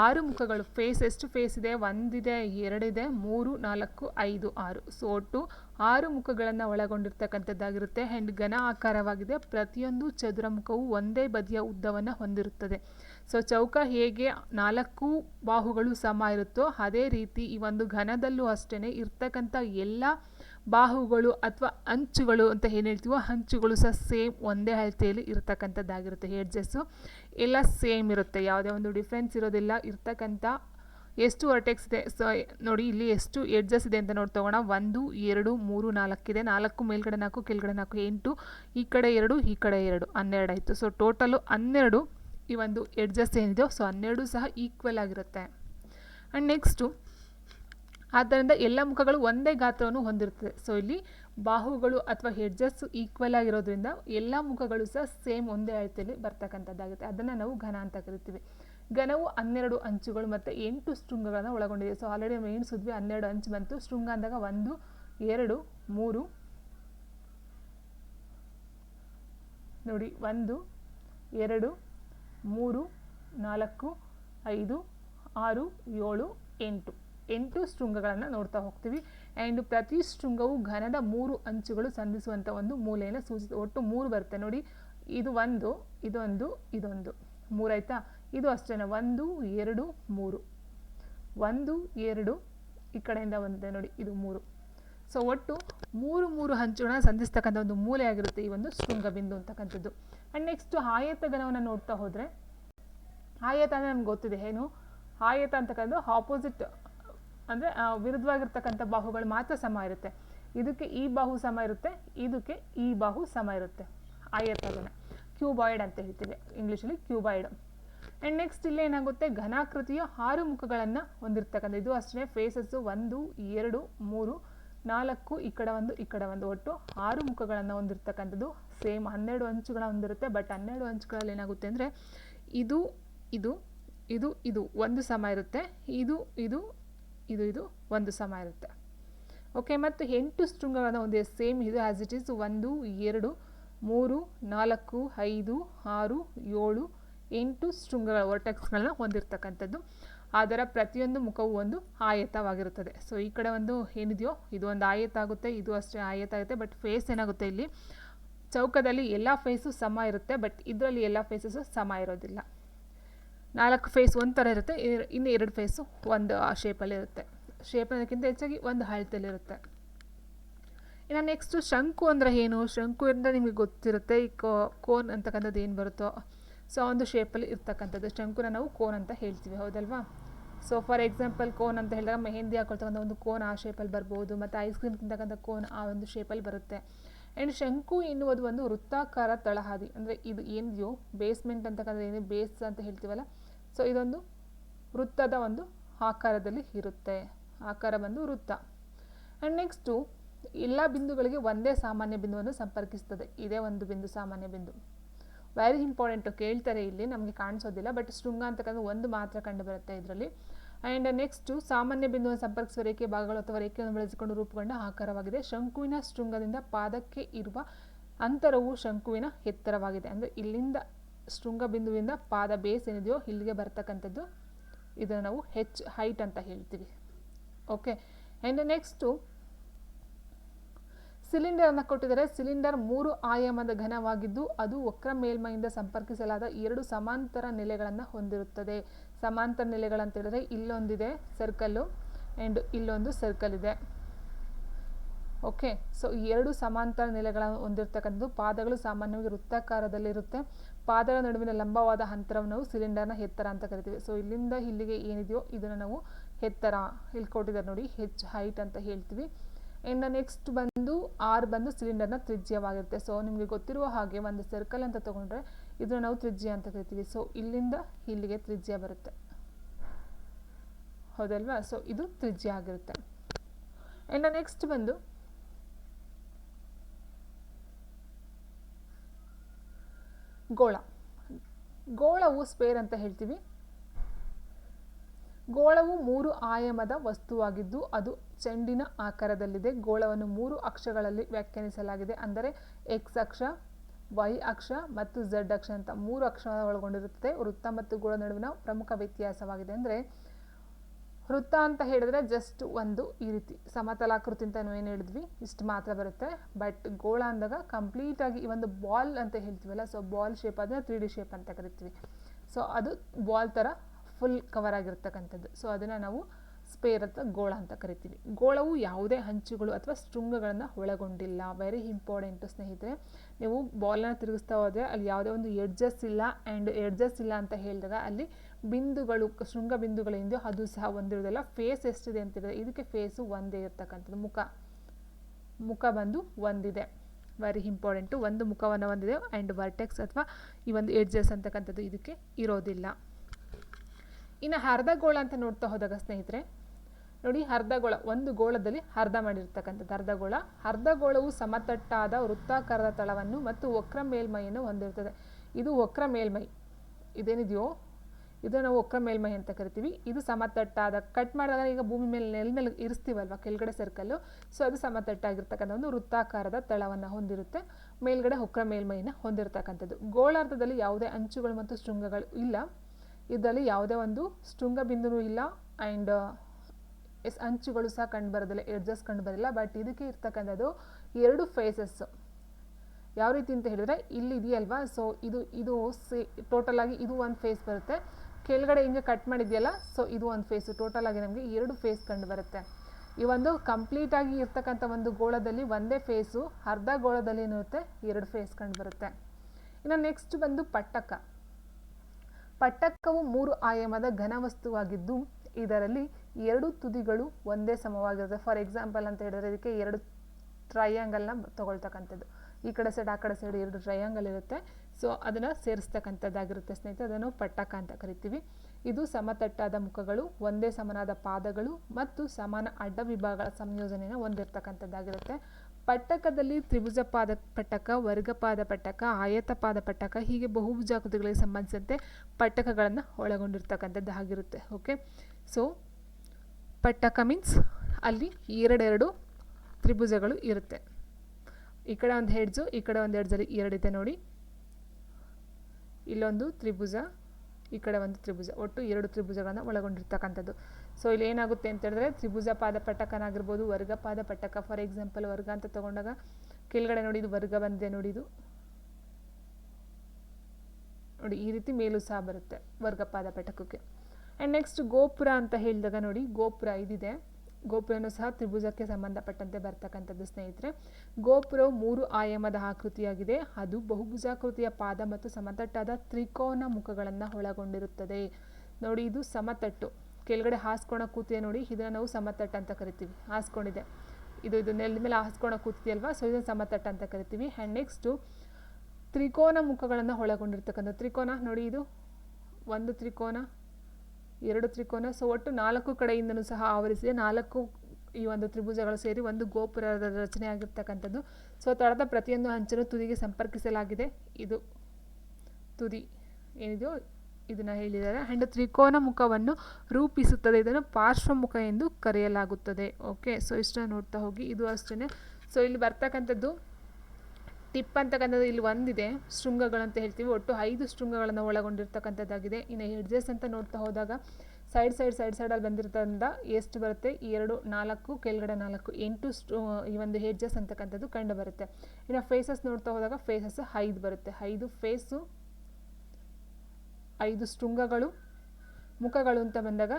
ಆರು ಮುಖಗಳು, ಫೇಸ್ ಎಷ್ಟು ಫೇಸ್ ಇದೆ? ಒಂದಿದೆ, ಎರಡಿದೆ, ಮೂರು, ನಾಲ್ಕು, ಐದು, ಆರು. ಸೊ ಒಟ್ಟು ಆರು ಮುಖಗಳನ್ನು ಒಳಗೊಂಡಿರ್ತಕ್ಕಂಥದ್ದಾಗಿರುತ್ತೆ. ಆ್ಯಂಡ್ ಘನ ಆಕಾರವಾಗಿದೆ. ಪ್ರತಿಯೊಂದು ಚದುರ ಮುಖವು ಒಂದೇ ಬದಿಯ ಉದ್ದವನ್ನು ಹೊಂದಿರುತ್ತದೆ. ಸೊ ಚೌಕ ಹೇಗೆ ನಾಲ್ಕು ಬಾಹುಗಳು ಸಮ ಇರುತ್ತೋ, ಅದೇ ರೀತಿ ಈ ಒಂದು ಘನದಲ್ಲೂ ಅಷ್ಟೇ ಇರ್ತಕ್ಕಂಥ ಎಲ್ಲ ಬಾಹುಗಳು ಅಥವಾ ಅಂಚುಗಳು ಅಂತ ಏನು ಹೇಳ್ತೀವೋ ಅಂಚುಗಳು ಸಹ ಸೇಮ್ ಒಂದೇ ಅಳತೆಯಲ್ಲಿ ಇರತಕ್ಕಂಥದ್ದಾಗಿರುತ್ತೆ. ಹೆಡ್ಜಸ್ಸು ಎಲ್ಲ ಸೇಮ್ ಇರುತ್ತೆ. ಯಾವುದೇ ಒಂದು ಡಿಫ್ರೆನ್ಸ್ ಇರೋದಿಲ್ಲ. ಇರ್ತಕ್ಕಂಥ ಎಷ್ಟು ವರ್ಟೆಕ್ಸ್ ಇದೆ? ಸೊ ನೋಡಿ, ಇಲ್ಲಿ ಎಷ್ಟು ಎಡ್ಜಸ್ ಇದೆ ಅಂತ ನೋಡಿ ತಗೋಣ. ಒಂದು, ಎರಡು, ಮೂರು ನಾಲ್ಕಿದೆ ನಾಲ್ಕು ಮೇಲ್ಗಡೆ ನಾಲ್ಕು, ಕೆಳಗಡೆ ನಾಲ್ಕು, ಎಂಟು, ಈ ಕಡೆ ಎರಡು, ಈ ಕಡೆ ಎರಡು, ಹನ್ನೆರಡು ಆಯಿತು. ಸೊ ಟೋಟಲು ಹನ್ನೆರಡು ಈ ಒಂದು ಎಡ್ಜಸ್ ಏನಿದೆಯೋ ಸೊ ಹನ್ನೆರಡು ಸಹ ಈಕ್ವಲ್ ಆಗಿರುತ್ತೆ. ಆ್ಯಂಡ್ ನೆಕ್ಸ್ಟು ಆದ್ದರಿಂದ ಎಲ್ಲ ಮುಖಗಳು ಒಂದೇ ಗಾತ್ರವನ್ನು ಹೊಂದಿರುತ್ತದೆ ಸೊ ಇಲ್ಲಿ ಬಾಹುಗಳು ಅಥವಾ ಹೆಡ್ಜಸ್ ಈಕ್ವಲ್ ಆಗಿರೋದ್ರಿಂದ ಎಲ್ಲ ಮುಖಗಳು ಸಹ ಸೇಮ್ ಒಂದೇ ಅಳತೆಯಲ್ಲಿ ಬರ್ತಕ್ಕಂಥದ್ದಾಗುತ್ತೆ. ಅದನ್ನು ನಾವು ಘನ ಅಂತ ಕರಿತೀವಿ. ಘನವು ಹನ್ನೆರಡು ಅಂಚುಗಳು ಮತ್ತು ಎಂಟು ಶೃಂಗಗಳನ್ನು ಒಳಗೊಂಡಿದೆ. ಸೊ ಆಲ್ರೆಡಿ ನಾವು ಸುದ್ವಿ ಹನ್ನೆರಡು ಅಂಚು ಬಂತು. ಶೃಂಗ ಅಂದಾಗ ಒಂದು, ಎರಡು, ಮೂರು, ನೋಡಿ, ಒಂದು, ಎರಡು, ಮೂರು, ನಾಲ್ಕು, ಐದು, ಆರು, ಏಳು, ಎಂಟು. ಎಂಟು ಶೃಂಗಗಳನ್ನು ನೋಡ್ತಾ ಹೋಗ್ತೀವಿ. ಆ್ಯಂಡ್ ಪ್ರತಿ ಶೃಂಗವು ಘನದ ಮೂರು ಅಂಚುಗಳು ಸಂಧಿಸುವಂಥ ಒಂದು ಮೂಲೆಯನ್ನು ಸೂಚಿಸ, ಒಟ್ಟು ಮೂರು ಬರುತ್ತೆ ನೋಡಿ. ಇದು ಒಂದು ಇದೊಂದು ಇದೊಂದು ಮೂರಾಯ್ತಾ ಇದು ಅಷ್ಟೇ ಒಂದು, ಎರಡು, ಮೂರು. ಒಂದು, ಎರಡು, ಈ ಕಡೆಯಿಂದ ಬಂದಿದೆ ನೋಡಿ, ಇದು ಮೂರು. ಸೊ ಒಟ್ಟು ಮೂರು ಮೂರು ಹಂಚುಗಳನ್ನ ಸಂಧಿಸ್ತಕ್ಕಂಥ ಒಂದು ಮೂಲೆಯಾಗಿರುತ್ತೆ ಈ ಒಂದು ಶೃಂಗ ಬಿಂದು ಅಂತಕ್ಕಂಥದ್ದು. ಆ್ಯಂಡ್ ನೆಕ್ಸ್ಟ್ ಆಯತ ಘನವನ್ನು ನೋಡ್ತಾ ಹೋದರೆ, ಆಯತ ಅಂದರೆ ನಮ್ಗೆ ಗೊತ್ತಿದೆ, ಏನು? ಆಯತ ಅಂತಕ್ಕಂಥದ್ದು ಆಪೋಸಿಟ್ ಅಂದರೆ ವಿರುದ್ಧವಾಗಿರ್ತಕ್ಕಂಥ ಬಾಹುಗಳು ಮಾತ್ರ ಸಮ ಇರುತ್ತೆ. ಇದಕ್ಕೆ ಈ ಬಾಹು ಸಮ ಇರುತ್ತೆ, ಇದಕ್ಕೆ ಈ ಬಾಹು ಸಮ ಇರುತ್ತೆ. ಆಯತಘನ ಕ್ಯೂಬಾಯ್ಡ್ ಅಂತ ಹೇಳ್ತೀವಿ ಇಂಗ್ಲೀಷಲ್ಲಿ, ಕ್ಯೂಬಾಯ್ಡ್. ಆ್ಯಂಡ್ ನೆಕ್ಸ್ಟ್ ಇಲ್ಲಿ ಏನಾಗುತ್ತೆ? ಘನಾಕೃತಿಯ ಆರು ಮುಖಗಳನ್ನು ಹೊಂದಿರ್ತಕ್ಕಂಥ, ಇದು ಅಷ್ಟೇ ಫೇಸಸ್ಸು ಒಂದು, ಎರಡು, ಮೂರು, ನಾಲ್ಕು, ಈ ಕಡೆ ಒಂದು, ಈ ಕಡೆ ಒಂದು. ಒಟ್ಟು ಆರು ಮುಖಗಳನ್ನು ಹೊಂದಿರತಕ್ಕಂಥದ್ದು ಸೇಮ್, ಹನ್ನೆರಡು ಅಂಚುಗಳ ಹೊಂದಿರುತ್ತೆ. ಬಟ್ ಹನ್ನೆರಡು ಅಂಚುಗಳಲ್ಲಿ ಏನಾಗುತ್ತೆ ಅಂದರೆ, ಇದು ಇದು ಇದು ಇದು ಒಂದು ಸಮ ಇರುತ್ತೆ. ಇದು ಇದು ಇದು ಇದು ಒಂದು ಸಮ ಇರುತ್ತೆ. ಓಕೆ ಮತ್ತು ಎಂಟು ಶೃಂಗಗಳನ್ನು ಒಂದೇ ಸೇಮ್ ಇದು ಆ್ಯಸ್ ಇಟ್ ಈಸ್ ಒಂದು, ಎರಡು, ಮೂರು, ನಾಲ್ಕು, ಐದು, ಆರು, ಏಳು, ಎಂಟು ಶೃಂಗಗಳ ವರ್ಟೆಕ್ಸ್ಗಳನ್ನ ಹೊಂದಿರತಕ್ಕಂಥದ್ದು. ಅದರ ಪ್ರತಿಯೊಂದು ಮುಖವು ಒಂದು ಆಯತವಾಗಿರುತ್ತದೆ. ಸೊ ಈ ಕಡೆ ಒಂದು ಏನಿದೆಯೋ, ಇದು ಒಂದು ಆಯತ ಆಗುತ್ತೆ, ಇದು ಅಷ್ಟೇ ಆಯತ ಆಗುತ್ತೆ ಬಟ್ ಫೇಸ್ ಏನಾಗುತ್ತೆ ಇಲ್ಲಿ? ಚೌಕದಲ್ಲಿ ಎಲ್ಲ ಫೇಸು ಸಮ ಇರುತ್ತೆ ಬಟ್ ಇದರಲ್ಲಿ ಎಲ್ಲ ಫೇಸಸ್ಸು ಸಮ ಇರೋದಿಲ್ಲ. ನಾಲ್ಕು ಫೇಸ್ ಒಂದು ಥರ ಇರುತ್ತೆ ಇನ್ನು ಎರಡು ಫೇಸು ಒಂದು, ಆ ಶೇಪಲ್ಲಿರುತ್ತೆ ಶೇಪ್ ಅನ್ನೋದಕ್ಕಿಂತ ಹೆಚ್ಚಾಗಿ ಒಂದು ಹಳತಲ್ಲಿರುತ್ತೆ ಇನ್ನು ನೆಕ್ಸ್ಟು ಶಂಕು ಅಂದರೆ ಏನು? ಶಂಕು ಅಂದರೆ ನಿಮಗೆ ಗೊತ್ತಿರುತ್ತೆ, ಈ ಕೋ, ಕೋನ್ ಅಂತಕ್ಕಂಥದ್ದು ಏನು ಬರುತ್ತೋ. ಸೊ ಒಂದು ಶೇಪಲ್ಲಿ ಇರ್ತಕ್ಕಂಥದ್ದು. ಶಂಕುನ ನಾವು ಕೋನ್ ಅಂತ ಹೇಳ್ತೀವಿ, ಹೌದಲ್ವಾ? ಸೊ ಫಾರ್ ಎಕ್ಸಾಂಪಲ್ ಕೋನ್ ಅಂತ ಹೇಳಿದಾಗ, ಮೆಹಂದಿ ಹಾಕೊಳ್ತಕ್ಕಂಥ ಒಂದು ಕೋನ್ ಆ ಶೇಪಲ್ಲಿ ಬರ್ಬೋದು, ಮತ್ತು ಐಸ್ ಕ್ರೀಮ್ ತಿಂತಕ್ಕಂಥ ಕೋನ್ ಆ ಒಂದು ಶೇಪಲ್ಲಿ ಬರುತ್ತೆ. ಆ್ಯಂಡ್ ಶಂಕು ಎನ್ನುವುದು ಒಂದು ವೃತ್ತಾಕಾರ ತಳಹಾದಿ. ಅಂದರೆ ಇದು ಏನಿದೆಯೋ ಬೇಸ್ಮೆಂಟ್ ಅಂತಕ್ಕಂಥ ಏನು ಬೇಸ್ ಅಂತ ಹೇಳ್ತೀವಲ್ಲ? ಸೊ ಇದೊಂದು ವೃತ್ತದ ಒಂದು ಆಕಾರದಲ್ಲಿ ಇರುತ್ತೆ. ಆಕಾರ ಬಂದು ವೃತ್ತ. ಆ್ಯಂಡ್ ನೆಕ್ಸ್ಟು ಎಲ್ಲ ಬಿಂದುಗಳಿಗೆ ಒಂದೇ ಸಾಮಾನ್ಯ ಬಿಂದುವನ್ನು ಸಂಪರ್ಕಿಸ್ತದೆ. ಇದೇ ಒಂದು ಬಿಂದು, ಸಾಮಾನ್ಯ ಬಿಂದು. ವೆರಿ ಇಂಪಾರ್ಟೆಂಟು ಕೇಳ್ತಾರೆ ಇಲ್ಲಿ, ನಮಗೆ ಕಾಣಿಸೋದಿಲ್ಲ. ಬಟ್ ಶೃಂಗ ಅಂತಕ್ಕಂಥ ಒಂದು ಮಾತ್ರ ಕಂಡುಬರುತ್ತೆ ಇದರಲ್ಲಿ. ಆ್ಯಂಡ್ ನೆಕ್ಸ್ಟು ಸಾಮಾನ್ಯ ಬಿಂದುವನ್ನು ಸಂಪರ್ಕಿಸುವ ರೇಖೆ ಭಾಗಗಳು ಅಥವಾ ರೇಖೆಯನ್ನು ಬಳಸಿಕೊಂಡು ರೂಪುಗೊಂಡ ಆಕಾರವಾಗಿದೆ. ಶಂಕುವಿನ ಶೃಂಗದಿಂದ ಪಾದಕ್ಕೆ ಇರುವ ಅಂತರವು ಶಂಕುವಿನ ಎತ್ತರವಾಗಿದೆ. ಅಂದರೆ ಇಲ್ಲಿಂದ ಶೃಂಗ ಬಿಂದುವಿಂದ ಪಾದ ಬೇಸ್ ಏನಿದೆಯೋ ಇಲ್ಲಿಗೆ ಬರ್ತಕ್ಕಂಥದ್ದು. ಇದನ್ನು ನಾವು ಹೆಚ್ ಹೈಟ್ ಅಂತ ಹೇಳ್ತೀವಿ. ಓಕೆ ಆ್ಯಂಡ್ ನೆಕ್ಸ್ಟು ಸಿಲಿಂಡರನ್ನು ಕೊಟ್ಟಿದ್ದಾರೆ. ಸಿಲಿಂಡರ್ ಮೂರು ಆಯಾಮದ ಘನವಾಗಿದ್ದು ಅದು ವಕ್ರ ಮೇಲ್ಮೈಯಿಂದ ಸಂಪರ್ಕಿಸಲಾದ ಎರಡು ಸಮಾಂತರ ನೆಲೆಗಳನ್ನು ಹೊಂದಿರುತ್ತದೆ. ಸಮಾಂತರ ನೆಲೆಗಳಂತ ಹೇಳಿದ್ರೆ ಇಲ್ಲೊಂದಿದೆ ಸರ್ಕಲ್ಲು ಆ್ಯಂಡ್ ಇಲ್ಲೊಂದು ಸರ್ಕಲ್ ಇದೆ. ಓಕೆ ಸೊ ಎರಡು ಸಮಾಂತರ ನೆಲೆಗಳನ್ನು ಹೊಂದಿರತಕ್ಕಂಥದ್ದು ಪಾದಗಳು ಸಾಮಾನ್ಯವಾಗಿ ವೃತ್ತಾಕಾರದಲ್ಲಿರುತ್ತೆ. ಪಾದಗಳ ನಡುವಿನ ಲಂಬವಾದ ಹಂತರವನ್ನು ನಾವು ಸಿಲಿಂಡರ್ನ ಎತ್ತರ ಅಂತ ಕರಿತೀವಿ. ಸೊ ಇಲ್ಲಿಂದ ಇಲ್ಲಿಗೆ ಏನಿದೆಯೋ ಇದನ್ನು ನಾವು ಎತ್ತರ ಇಲ್ಲಿ ಕೊಟ್ಟಿದ್ದಾರೆ ನೋಡಿ ಹೆಚ್ ಹೈಟ್ ಅಂತ ಹೇಳ್ತೀವಿ. ಆ್ಯಂಡ್ ನೆಕ್ಸ್ಟ್ ಬಂದು ಆರ್ ಬಂದು ಸಿಲಿಂಡರ್ನ ತ್ರಿಜ್ಯವಾಗಿರುತ್ತೆ. ಸೊ ನಿಮಗೆ ಗೊತ್ತಿರುವ ಹಾಗೆ ಒಂದು ಸರ್ಕಲ್ ಅಂತ ತೊಗೊಂಡ್ರೆ ಇದನ್ನು ನಾವು ತ್ರಿಜ್ಯ ಅಂತ ಕರಿತೀವಿ. ಸೊ ಇಲ್ಲಿಂದ ಇಲ್ಲಿಗೆ ತ್ರಿಜ್ಯ ಬರುತ್ತೆ. ಹೌದಲ್ವಾ? ಸೊ ಇದು ತ್ರಿಜ್ಯ ಆಗಿರುತ್ತೆ. ಇನ್ನು ನೆಕ್ಸ್ಟ್ ಬಂದು ಗೋಳ. ಗೋಳವು ಸ್ಪೇರ್ ಅಂತ ಹೇಳ್ತೀವಿ. ಗೋಳವು ಮೂರು ಆಯಾಮದ ವಸ್ತುವಾಗಿದ್ದು ಅದು ಚೆಂಡಿನ ಆಕಾರದಲ್ಲಿದೆ. ಗೋಳವನ್ನು ಮೂರು ಅಕ್ಷಗಳಲ್ಲಿ ವ್ಯಾಖ್ಯಾನಿಸಲಾಗಿದೆ. ಅಂದರೆ ಎಕ್ಸ್ ಅಕ್ಷ ವೈ ಅಕ್ಷ ಮತ್ತು ಝಡ್ ಅಕ್ಷ ಅಂತ ಮೂರು ಅಕ್ಷ ಒಳಗೊಂಡಿರುತ್ತದೆ. ವೃತ್ತ ಮತ್ತು ಗೋಳ ನಡುವಿನ ಪ್ರಮುಖ ವ್ಯತ್ಯಾಸವಾಗಿದೆ. ಅಂದರೆ ವೃತ್ತ ಅಂತ ಹೇಳಿದ್ರೆ ಜಸ್ಟ್ ಒಂದು ಈ ರೀತಿ. ಸಮತಲಾಕೃತಿ ಅಂತ ಏನು ಹೇಳಿದ್ವಿ? ಇಷ್ಟು ಮಾತ್ರ ಬರುತ್ತೆ. ಬಟ್ ಗೋಳ ಅಂದಾಗ ಕಂಪ್ಲೀಟ್ ಆಗಿ ಈ ಒಂದು ಬಾಲ್ ಅಂತ ಹೇಳ್ತೀವಲ್ಲ ಸೊ ಬಾಲ್ ಶೇಪ್ ಅದನ್ನ ತ್ರೀ ಡಿ ಶೇಪ್ ಅಂತ ಕರಿತೀವಿ. ಸೊ ಅದು ಬಾಲ್ ಥರ ಫುಲ್ ಕವರ್ ಆಗಿರ್ತಕ್ಕಂಥದ್ದು. ಸೊ ಅದನ್ನು ನಾವು ಸ್ಪೇರ್ ಅಥವಾ ಗೋಳ ಅಂತ ಕರಿತೀವಿ. ಗೋಳವು ಯಾವುದೇ ಹಂಚುಗಳು ಅಥವಾ ಶೃಂಗಗಳನ್ನು ಒಳಗೊಂಡಿಲ್ಲ. ವೆರಿ ಇಂಪಾರ್ಟೆಂಟು ಸ್ನೇಹಿತರೆ, ನೀವು ಬಾಲನ್ನು ತಿರುಗಿಸ್ತಾ ಹೋದರೆ ಅಲ್ಲಿ ಯಾವುದೇ ಒಂದು ಎಡ್ಜಸ್ ಇಲ್ಲ ಆ್ಯಂಡ್ ಎಡ್ಜಸ್ ಇಲ್ಲ ಅಂತ ಹೇಳಿದಾಗ ಅಲ್ಲಿ ಬಿಂದುಗಳು, ಶೃಂಗ ಬಿಂದುಗಳಿಂದ ಅದು ಸಹ ಒಂದಿರೋದಿಲ್ಲ ಫೇಸ್ ಎಷ್ಟಿದೆ ಅಂತಿರೋದು ಇದಕ್ಕೆ ಫೇಸು ಒಂದೇ ಇರ್ತಕ್ಕಂಥದ್ದು. ಮುಖ ಮುಖ ಬಂದು ಒಂದಿದೆ. ವೆರಿ ಇಂಪಾರ್ಟೆಂಟು ಒಂದು ಮುಖವನ್ನು ಹೊಂದಿದೆ ಆ್ಯಂಡ್ ವರ್ಟೆಕ್ಸ್ ಅಥವಾ ಈ ಒಂದು ಎಡ್ಜಸ್ ಅಂತಕ್ಕಂಥದ್ದು ಇದಕ್ಕೆ ಇರೋದಿಲ್ಲ. ಇನ್ನು ಅರ್ಧ ಗೋಳ ಅಂತ ನೋಡ್ತಾ ಹೋದಾಗ ಸ್ನೇಹಿತರೆ, ನೋಡಿ ಅರ್ಧಗೋಳ ಒಂದು ಗೋಳದಲ್ಲಿ ಅರ್ಧ ಮಾಡಿರ್ತಕ್ಕಂಥದ್ದು ಅರ್ಧಗೋಳ ಅರ್ಧಗೋಳವು ಸಮತಟ್ಟಾದ ವೃತ್ತಾಕಾರದ ತಳವನ್ನು ಮತ್ತು ವಕ್ರ ಮೇಲ್ಮೈಯನ್ನು ಹೊಂದಿರುತ್ತದೆ. ಇದು ವಕ್ರ ಮೇಲ್ಮೈ. ಇದೇನಿದೆಯೋ? ಇದು ನಾವು ವಕ್ರ ಮೇಲ್ಮೈ ಅಂತ ಕರಿತೀವಿ. ಇದು ಸಮತಟ್ಟಾದ, ಕಟ್ ಮಾಡಿದಾಗ ಈಗ ಭೂಮಿ ಮೇಲೆ ನೆಲ ಮೇಲೆ ಇರಿಸ್ತೀವಲ್ವ, ಕೆಳಗಡೆ ಸರ್ಕಲ್ಲು ಸೊ ಅದು ಸಮತಟ್ಟಾಗಿರ್ತಕ್ಕಂಥ ಒಂದು ವೃತ್ತಾಕಾರದ ತಳವನ್ನು ಹೊಂದಿರುತ್ತೆ. ಮೇಲ್ಗಡೆ ವಕ್ರ ಮೇಲ್ಮೈಯನ್ನು ಹೊಂದಿರತಕ್ಕಂಥದ್ದು. ಗೋಳಾರ್ಧದಲ್ಲಿ ಯಾವುದೇ ಅಂಚುಗಳು ಮತ್ತು ಶೃಂಗಗಳು ಇಲ್ಲ. ಇದರಲ್ಲಿ ಯಾವುದೇ ಒಂದು ಶೃಂಗ ಬಿಂದುನೂ ಇಲ್ಲ ಆ್ಯಂಡ್ ಎಸ್ ಅಂಚುಗಳು ಸಹ ಕಂಡು ಬರೋದಿಲ್ಲ ಎಡ್ಜಸ್ ಕಂಡು ಬರೋಲ್ಲ ಬಟ್ ಇದಕ್ಕೆ ಇರ್ತಕ್ಕಂಥದ್ದು ಎರಡು ಫೇಸಸ್ ಯಾವ ರೀತಿ ಅಂತ ಹೇಳಿದ್ರೆ ಇಲ್ಲಿ ಇದೆಯಲ್ವಾ? ಸೊ ಇದು ಇದು ಸೇ ಟೋಟಲ್ ಆಗಿ ಇದು ಒಂದು ಫೇಸ್ ಬರುತ್ತೆ. ಕೆಳಗಡೆ ಹಿಂಗೆ ಕಟ್ ಮಾಡಿದೆಯಲ್ಲ ಸೊ ಇದು ಒಂದು ಫೇಸು ಟೋಟಲ್ ಆಗಿ ನಮಗೆ ಎರಡು ಫೇಸ್ ಕಂಡು ಬರುತ್ತೆ. ಈ ಒಂದು ಕಂಪ್ಲೀಟಾಗಿ ಇರ್ತಕ್ಕಂಥ ಒಂದು ಗೋಳದಲ್ಲಿ ಒಂದೇ ಫೇಸು ಅರ್ಧ ಗೋಳದಲ್ಲಿ ಏನಿರುತ್ತೆ ಎರಡು ಫೇಸ್ ಕಂಡು ಬರುತ್ತೆ. ಇನ್ನು ನೆಕ್ಸ್ಟ್ ಬಂದು ಪಟ್ಟಕ. ಪಟ್ಟಕವು ಮೂರು ಆಯಾಮದ ಘನವಸ್ತುವಾಗಿದ್ದು ಇದರಲ್ಲಿ ಎರಡು ತುದಿಗಳು ಒಂದೇ ಸಮವಾಗಿರುತ್ತೆ. ಫಾರ್ ಎಕ್ಸಾಂಪಲ್ ಅಂತ ಹೇಳಿದ್ರೆ ಇದಕ್ಕೆ ಎರಡು ಟ್ರಯಾಂಗಲ್ನ ತಗೊಳ್ತಕ್ಕಂಥದ್ದು. ಈ ಕಡೆ ಸೈಡ್ ಆ ಕಡೆ ಸೈಡ್ ಎರಡು ಟ್ರಯಾಂಗಲ್ ಇರುತ್ತೆ. ಸೊ ಅದನ್ನು ಸೇರಿಸ್ತಕ್ಕಂಥದ್ದಾಗಿರುತ್ತೆ ಸ್ನೇಹಿತರೆ. ಅದನ್ನು ಪಟ್ಟಕ ಅಂತ ಕರಿತೀವಿ. ಇದು ಸಮತಟ್ಟಾದ ಮುಖಗಳು, ಒಂದೇ ಸಮನಾದ ಪಾದಗಳು ಮತ್ತು ಸಮಾನ ಅಡ್ಡ ವಿಭಾಗಗಳ ಸಂಯೋಜನೆಯನ್ನು ಹೊಂದಿರತಕ್ಕಂಥದ್ದಾಗಿರುತ್ತೆ. ಪಟ್ಟಕದಲ್ಲಿ ತ್ರಿಭುಜ ಪಾದ ಪಟ್ಟಕ, ವರ್ಗಪಾದ ಪಟ್ಟಕ, ಆಯತಪಾದ ಪಟ್ಟಕ ಹೀಗೆ ಬಹುಭುಜಾಕೃತಿಗಳಿಗೆ ಸಂಬಂಧಿಸಿದಂತೆ ಪಟ್ಟಕಗಳನ್ನು ಒಳಗೊಂಡಿರ್ತಕ್ಕಂಥದ್ದು ಆಗಿರುತ್ತೆ ಓಕೆ ಸೊ ಪಟ್ಟಕ ಮೀನ್ಸ್ ಅಲ್ಲಿ ಎರಡೆರಡು ತ್ರಿಭುಜಗಳು ಇರುತ್ತೆ. ಈ ಕಡೆ ಒಂದು ಹೆಡ್ಜು ಈ ಕಡೆ ಒಂದು ಹೆಡ್ಜಲ್ಲಿ ಎರಡಿದೆ ನೋಡಿ. ಇಲ್ಲೊಂದು ತ್ರಿಭುಜ, ಈ ಕಡೆ ಒಂದು ತ್ರಿಭುಜ, ಒಟ್ಟು ಎರಡು ತ್ರಿಭುಜಗಳನ್ನು ಒಳಗೊಂಡಿರ್ತಕ್ಕಂಥದ್ದು. ಸೊ ಇಲ್ಲಿ ಏನಾಗುತ್ತೆ ಅಂತ ಹೇಳಿದ್ರೆ, ತ್ರಿಭುಜ ಪಾದ ಪಟ್ಟಕನಾಗಿರ್ಬೋದು, ವರ್ಗ ಪಾದ ಪಟ್ಟಕ. ಫಾರ್ ಎಕ್ಸಾಂಪಲ್ ವರ್ಗ ಅಂತ ತಗೊಂಡಾಗ, ಕೆಳಗಡೆ ನೋಡಿ, ಇದು ವರ್ಗ ಬಂದಿದೆ ನೋಡಿ ಇದು. ನೋಡಿ, ಈ ರೀತಿ ಮೇಲೂ ಸಹ ಬರುತ್ತೆ ವರ್ಗಪಾದ ಪಟಕಕ್ಕೆ ಆ್ಯಂಡ್ ನೆಕ್ಸ್ಟ್ ಗೋಪುರ ಅಂತ ಹೇಳಿದಾಗ ನೋಡಿ, ಗೋಪುರ ಇದಿದೆ. ಗೋಪುರನೂ ಸಹ ತ್ರಿಭುಜಕ್ಕೆ ಸಂಬಂಧಪಟ್ಟಂತೆ ಬರ್ತಕ್ಕಂಥದ್ದು, ಸ್ನೇಹಿತರೆ. ಗೋಪುರವು ಮೂರು ಆಯಾಮದ ಆಕೃತಿಯಾಗಿದೆ. ಅದು ಬಹುಭುಜಾಕೃತಿಯ ಪಾದ ಮತ್ತು ಸಮತಟ್ಟಾದ ತ್ರಿಕೋನ ಮುಖಗಳನ್ನು ಒಳಗೊಂಡಿರುತ್ತದೆ. ನೋಡಿ, ಇದು ಸಮತಟ್ಟು. ಕೆಳಗಡೆ ಹಾಸ್ಕೊಳೋ ಕೂತಿದೆ ನೋಡಿ, ಇದನ್ನು ನಾವು ಸಮತಟ್ಟ ಅಂತ ಕರಿತೀವಿ. ಹಾಸ್ಕೊಂಡಿದೆ. ಇದು ಇದು ನೆಲದ ಮೇಲೆ ಹಾಸ್ಕೊಳ ಕೂತಿದೆಯಲ್ವಾ? ಸೊ ಇದನ್ನು ಸಮತಟ್ಟ ಅಂತ ಕರಿತೀವಿ. ಆ್ಯಂಡ್ ನೆಕ್ಸ್ಟು ತ್ರಿಕೋನ ಮುಖಗಳನ್ನು ಒಳಗೊಂಡಿರ್ತಕ್ಕಂಥ ತ್ರಿಕೋನ ನೋಡಿ ಇದು. ಒಂದು ತ್ರಿಕೋನ, ಎರಡು ತ್ರಿಕೋನ. ಸೊ ಒಟ್ಟು ನಾಲ್ಕು ಕಡೆಯಿಂದನೂ ಸಹ ಆವರಿಸಿದೆ. ನಾಲ್ಕು ಈ ಒಂದು ತ್ರಿಭುಜಗಳು ಸೇರಿ ಒಂದು ಗೋಪುರದ ರಚನೆ ಆಗಿರ್ತಕ್ಕಂಥದ್ದು. ಸೊ ತಳದ ಪ್ರತಿಯೊಂದು ಅಂಚನ್ನು ತುದಿಗೆ ಸಂಪರ್ಕಿಸಲಾಗಿದೆ. ಇದು ತುದಿ. ಏನಿದೆಯೋ ಇದನ್ನು ಹೇಳಿದ್ದಾರೆ. ಆ್ಯಂಡ್ ತ್ರಿಕೋನ ಮುಖವನ್ನು ರೂಪಿಸುತ್ತದೆ. ಇದನ್ನು ಪಾರ್ಶ್ವಮುಖ ಎಂದು ಕರೆಯಲಾಗುತ್ತದೆ. ಓಕೆ ಸೊ ಇಷ್ಟ ನೋಡ್ತಾ ಹೋಗಿ. ಇದು ಅಷ್ಟೇ ಸೊ ಇಲ್ಲಿ ಬರ್ತಕ್ಕಂಥದ್ದು ಟಿಪ್ ಅಂತಕ್ಕಂಥದ್ದು ಇಲ್ಲಿ ಒಂದಿದೆ. ಶೃಂಗಗಳು ಅಂತ ಹೇಳ್ತೀವಿ. ಒಟ್ಟು ಐದು ಶೃಂಗಗಳನ್ನು ಒಳಗೊಂಡಿರ್ತಕ್ಕಂಥದ್ದಾಗಿದೆ. ಇನ್ನು ಹೆಡ್ಜಸ್ ಅಂತ ನೋಡ್ತಾ ಹೋದಾಗ ಸೈಡ್ ಸೈಡ್ ಸೈಡ್ ಸೈಡಲ್ಲಿ ಬಂದಿರೋದ್ರಿಂದ ಎಷ್ಟು ಬರುತ್ತೆ? ಎರಡು, ನಾಲ್ಕು, ಕೆಳಗಡೆ ನಾಲ್ಕು, ಎಂಟು ಈ ಒಂದು ಹೆಡ್ಜಸ್ ಅಂತಕ್ಕಂಥದ್ದು ಕಂಡು ಬರುತ್ತೆ. ಇನ್ನು ಫೇಸಸ್ ನೋಡ್ತಾ ಹೋದಾಗ ಫೇಸಸ್ ಐದು ಬರುತ್ತೆ. ಐದು ಫೇಸು ಐದು ಶೃಂಗಗಳು, ಮುಖಗಳು ಅಂತ ಬಂದಾಗ